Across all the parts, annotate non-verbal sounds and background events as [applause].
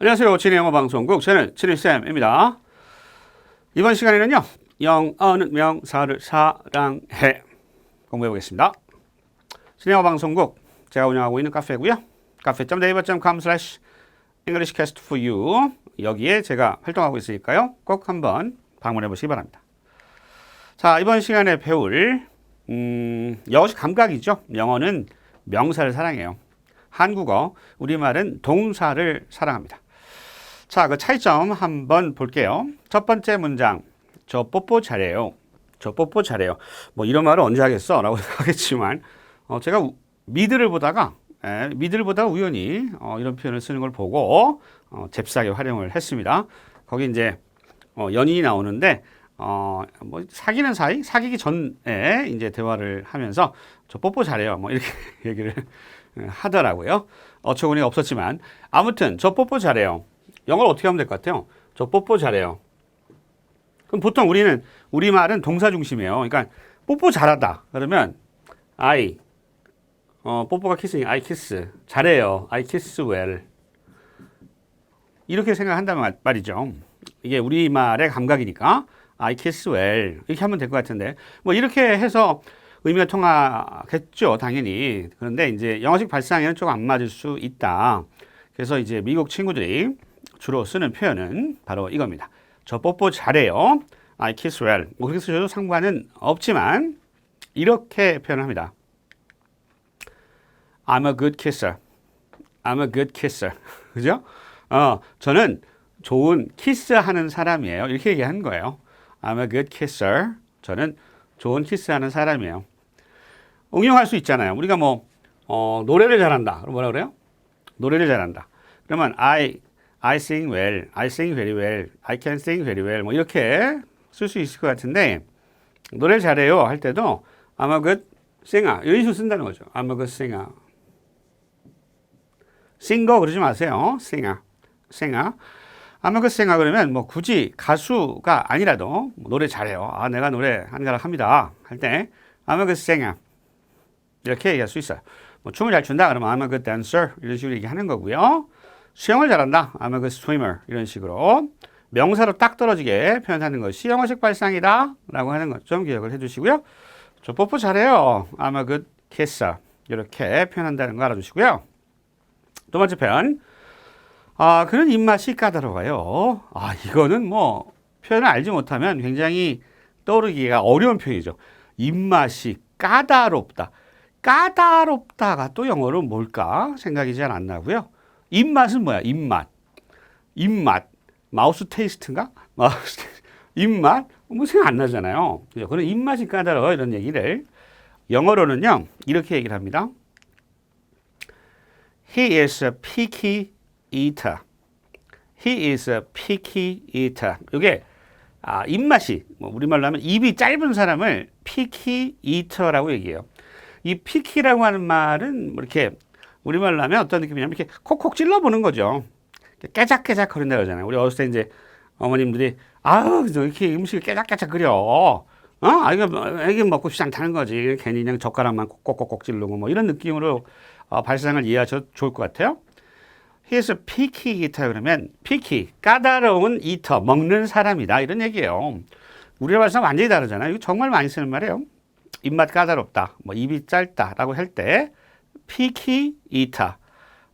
안녕하세요. 진행영어 방송국 저는 진일쌤입니다. 이번 시간에는요. 영어는 명사를 사랑해 공부해 보겠습니다. 진행영어 방송국 제가 운영하고 있는 카페고요. 카페.naver.com slash englishcast for you 여기에 제가 활동하고 있으니까요. 꼭 한번 방문해 보시기 바랍니다. 자, 이번 시간에 배울 음, 영어식 감각이죠. 영어는 명사를 사랑해요. 한국어, 우리말은 동사를 사랑합니다. 자, 그 차이점 한번 볼게요. 첫 번째 문장. 저 뽀뽀 잘해요. 저 뽀뽀 잘해요. 뭐 이런 말을 언제 하겠어? 라고 [laughs] 하겠지만, 어, 제가 우- 미드를 보다가, 에, 미드를 보다가 우연히 어, 이런 표현을 쓰는 걸 보고, 어, 잽싸게 활용을 했습니다. 거기 이제, 어, 연인이 나오는데, 어, 뭐 사귀는 사이, 사귀기 전에 이제 대화를 하면서 저 뽀뽀 잘해요. 뭐 이렇게 [laughs] 얘기를 하더라고요. 어처구니가 없었지만 아무튼 저 뽀뽀 잘해요. 영어를 어떻게 하면 될 것 같아요? 저 뽀뽀 잘해요. 그럼 보통 우리는 우리 말은 동사 중심이에요. 그러니까 뽀뽀 잘하다. 그러면 I 어 뽀뽀가 키스니 I kiss 잘해요. I kiss well 이렇게 생각한다면 말- 말이죠. 이게 우리 말의 감각이니까 I kiss well 이렇게 하면 될 것 같은데 뭐 이렇게 해서 의미가 통하겠죠, 당연히. 그런데 이제 영어식 발상에는 조금 안 맞을 수 있다. 그래서 이제 미국 친구들이 주로 쓰는 표현은 바로 이겁니다. 저 뽀뽀 잘해요. I kiss well. 뭐 그렇게 쓰셔도 상관은 없지만 이렇게 표현합니다. I'm a good kisser. I'm a good kisser. [laughs] 그죠? 어, 저는 좋은 키스하는 사람이에요. 이렇게 얘기하는 거예요. I'm a good kisser. 저는 좋은 키스하는 사람이에요. 응용할 수 있잖아요. 우리가 뭐 어, 노래를 잘한다. 뭐라 그래요? 노래를 잘한다. 그러면 I I sing well, I sing very well, I can sing very well. 뭐 이렇게 쓸 수 있을 것 같은데 노래를 잘해요 할 때도 I'm a good singer 이런 식으로 쓴다는 거죠. I'm a good singer. singer 그러지 마세요. singer, singer. I'm a good singer 그러면 뭐 굳이 가수가 아니라도 뭐 노래 잘해요. 아 내가 노래 한 가락 합니다. 할 때 I'm a good singer. 이렇게 얘기할 수 있어요. 뭐 춤을 잘 춘다 그러면 I'm a good dancer 이런 식으로 얘기하는 거고요. 수영을 잘한다. A good swimmer 이런 식으로 명사로 딱 떨어지게 표현하는 것이 영어식 발상이다 라고 하는 것 좀 기억을 해주시고요. 저 뽀뽀 잘해요. A good kisser 이렇게 표현한다는 거 알아주시고요. 두 번째 표현 아 그런 입맛이 까다로워요. 아 이거는 뭐 표현을 알지 못하면 굉장히 떠오르기가 어려운 표현이죠. 입맛이 까다롭다. 까다롭다가 또 영어로 뭘까 생각이 잘 안 나고요. 입맛은 뭐야? 입맛. 입맛. 마우스 테이스트인가? 마우스 테이스트. 입맛? 뭐 생각 안 나잖아요. 그죠? 그런 입맛이 까다로워 이런 얘기를 영어로는요 이렇게 얘기를 합니다. He is a picky eater. He is a picky eater. 이게 아, 입맛이 뭐 우리말로 하면 입이 짧은 사람을 picky eater라고 얘기해요. 이 피키라고 하는 말은 뭐 이렇게 우리말로 하면 어떤 느낌이냐면 이렇게 콕콕 찔러보는 거죠. 깨작깨작 거린다 그러잖아요. 우리 어렸을 때 이제 어머님들이 저 이렇게 음식을 깨작깨작 끓여. 어? 아 이거 뭐, 애기 먹고 싶지 않다는 거지. 괜히 그냥 젓가락만 콕콕콕 찌르고 뭐 이런 느낌으로 어, 발상을 이해하셔도 좋을 것 같아요. He's a picky eater 그러면 picky 까다로운 eater 먹는 사람이다 이런 얘기예요. 우리의 발상 완전히 다르잖아요. 이거 정말 많이 쓰는 말이에요. 입맛 까다롭다, 뭐 입이 짧다라고 할 때 picky eater,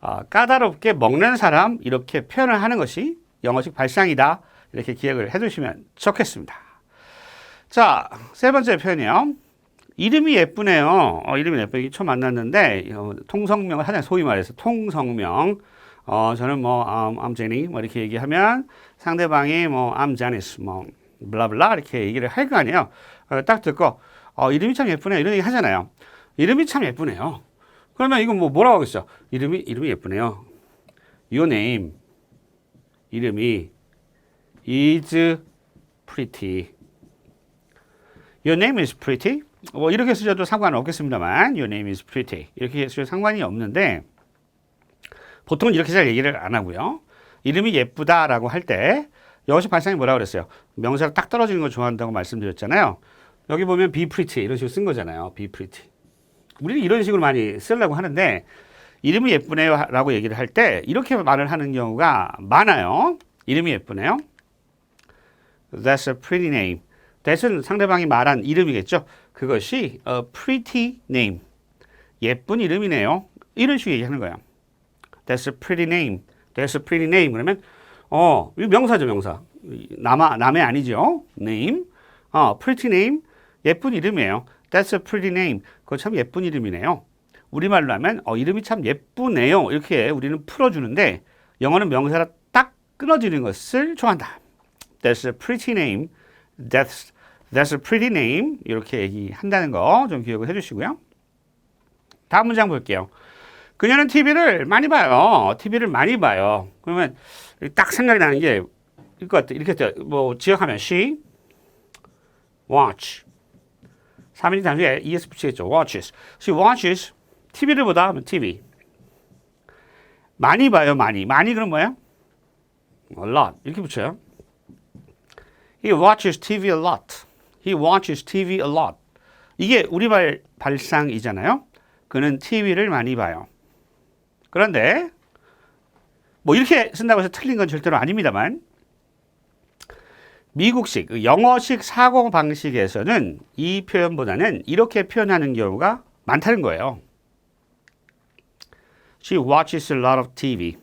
어, 까다롭게 먹는 사람 이렇게 표현을 하는 것이 영어식 발상이다 이렇게 기억을 해 두시면 좋겠습니다. 자, 세 번째 표현이요. 이름이 예쁘네요. 어, 이름이 예쁘게 처음 만났는데 어, 통성명을 하잖아요. 소위 말해서 통성명. 어, 저는 뭐 um, I'm Jenny 뭐 이렇게 얘기하면 상대방이 뭐 I'm Janice 뭐 블라블라 이렇게 얘기를 할 거 아니에요. 어, 딱 듣고 어, 이름이 참 예쁘네요. 이런 얘기 하잖아요. 이름이 참 예쁘네요. 그러면 이건 뭐 뭐라고 하겠어? 이름이 이름이 예쁘네요. Your name 이름이 is pretty. Your name is pretty. 뭐 이렇게 쓰셔도 상관은 없겠습니다만 Your name is pretty 이렇게 쓰셔도 상관이 없는데 보통은 이렇게 잘 얘기를 안 하고요. 이름이 예쁘다라고 할때 영어식 발상이 뭐라고 그랬어요? 명사가 딱 떨어지는 걸 좋아한다고 말씀드렸잖아요. 여기 보면 be pretty 이런 식으로 쓴 거잖아요. be pretty. 우리는 이런 식으로 많이 쓰려고 하는데 이름이 예쁘네요 라고 얘기를 할 때 이렇게 말을 하는 경우가 많아요. 이름이 예쁘네요. That's a pretty name. That은 상대방이 말한 이름이겠죠. 그것이 a pretty name. 예쁜 이름이네요. 이런 식으로 얘기하는 거예요. That's a pretty name. That's a pretty name. 그러면 어, 이 명사죠, 명사. 남아 남의 아니죠. name. 어, pretty name. 예쁜 이름이에요. That's a pretty name. 그거 참 예쁜 이름이네요. 우리말로 하면 어, 이름이 참 예쁘네요. 이렇게 우리는 풀어주는데 영어는 명사라 딱 끊어지는 것을 좋아한다. That's a pretty name. That's That's a pretty name. 이렇게 얘기한다는 거 좀 기억을 해주시고요. 다음 문장 볼게요. 그녀는 TV를 많이 봐요. TV를 많이 봐요. 그러면 딱 생각이 나는 게 이것 같아. 이렇게 뭐 지역하면 she watch 3인칭 단수에 es 붙이겠죠. watches. she watches TV를 보다 하면 TV. 많이 봐요. 많이. 많이 그럼 뭐예요? a lot. 이렇게 붙여요. He watches TV a lot. He watches TV a lot. 이게 우리말 발상이잖아요. 그는 TV를 많이 봐요. 그런데 뭐 이렇게 쓴다고 해서 틀린 건 절대로 아닙니다만 미국식 그 영어식 사고 방식에서는 이 표현보다는 이렇게 표현하는 경우가 많다는 거예요. She watches a lot of TV.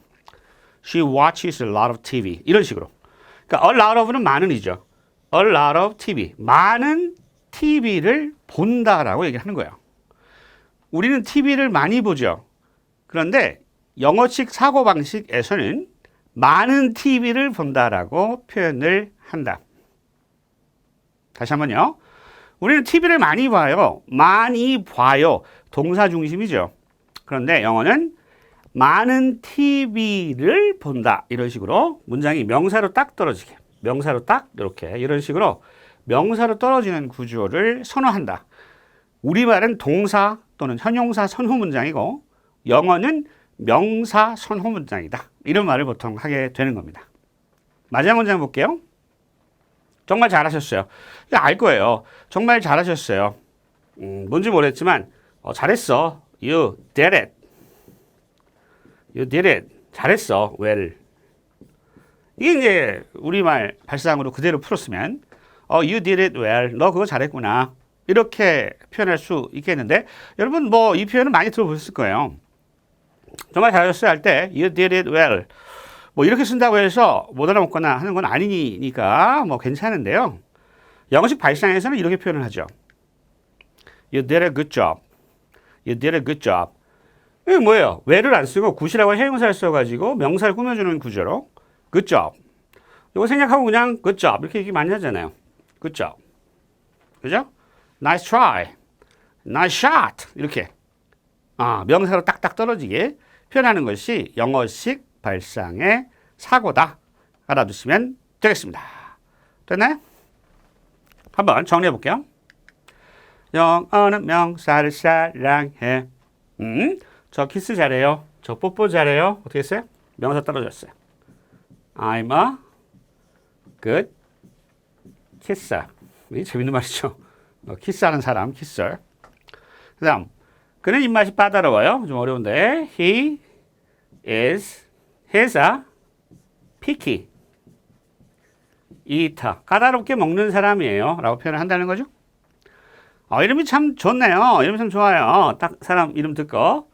She watches a lot of TV. 이런 식으로. 그러니까 a lot of는 많은이죠. a lot of TV. 많은 TV를 본다라고 얘기하는 거예요. 우리는 TV를 많이 보죠. 그런데 영어식 사고방식에서는 많은 TV를 본다라고 표현을 한다. 다시 한번요. 우리는 TV를 많이 봐요. 많이 봐요. 동사 중심이죠. 그런데 영어는 많은 TV를 본다. 이런 식으로 문장이 명사로 딱 떨어지게. 명사로 딱 이렇게 이런 식으로 명사로 떨어지는 구조를 선호한다. 우리말은 동사 또는 현용사 선호 문장이고 영어는 명사 선호 문장이다. 이런 말을 보통 하게 되는 겁니다. 마지막 문장 볼게요. 정말 잘하셨어요. 알 거예요. 정말 잘하셨어요. 음, 뭔지 모르겠지만 어, 잘했어. You did it. You did it. 잘했어. Well. 이게 이제 우리말 발상으로 그대로 풀었으면 어, you did it well. 너 그거 잘했구나. 이렇게 표현할 수 있겠는데 여러분 뭐 이 표현은 많이 들어보셨을 거예요. 정말 잘하셨어요 할 때 you did it well. 뭐 이렇게 쓴다고 해서 못 알아먹거나 하는 건 아니니까 뭐 괜찮은데요. 영어식 발상에서는 이렇게 표현을 하죠. You did a good job. You did a good job. 이게 뭐예요? well을 안 쓰고 굿이라고 해용사를 써가지고 명사를 꾸며주는 구조로 good job. 이거 생략하고 그냥 good job 이렇게 얘기 많이 하잖아요. good job. 그죠? nice try. nice shot. 이렇게. 아, 명사로 딱딱 떨어지게 표현하는 것이 영어식 발상의 사고다. 알아두시면 되겠습니다. 됐나요? 한번 정리해 볼게요. 영어는 명사를 사랑해. 음, 저 키스 잘해요. 저 뽀뽀 잘해요. 어떻게 했어요? 명사 떨어졌어요. I'm a good kisser. 이 재밌는 말이죠. 어, 키스하는 사람, 키스. 그 다음, 그는 입맛이 까다로워요. 좀 어려운데. He is, a picky eater. 까다롭게 먹는 사람이에요. 라고 표현을 한다는 거죠. 어, 이름이 참 좋네요. 이름이 참 좋아요. 딱 사람 이름 듣고.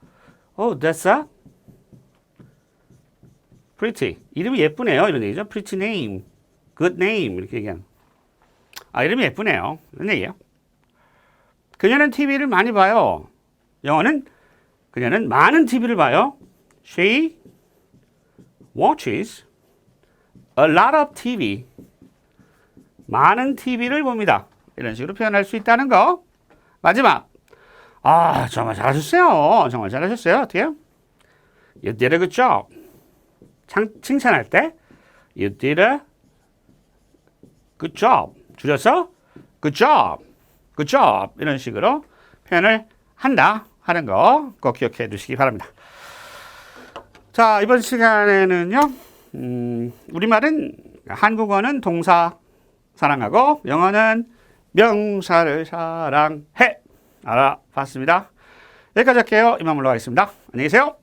Oh, that's a pretty. 이름이 예쁘네요. 이런 얘기죠. pretty name. good name. 이렇게 얘기하는. 아, 이름이 예쁘네요. 이런 얘기예요. 그녀는 TV를 많이 봐요. 영어는 그녀는 많은 TV를 봐요. She watches a lot of TV. 많은 TV를 봅니다. 이런 식으로 표현할 수 있다는 거. 마지막. 아, 정말 잘하셨어요. 정말 잘하셨어요. 어때요? You did a good job. 칭, 칭찬할 때 You did a good job. 줄여서 good job. good job. 이런 식으로 표현을 한다 하는 거 꼭 기억해 두시기 바랍니다. 자, 이번 시간에는요, 음, 우리말은 한국어는 동사 사랑하고 영어는 명사를 사랑해 알아봤습니다. 여기까지 할게요. 이만 물러가겠습니다. 안녕히 계세요.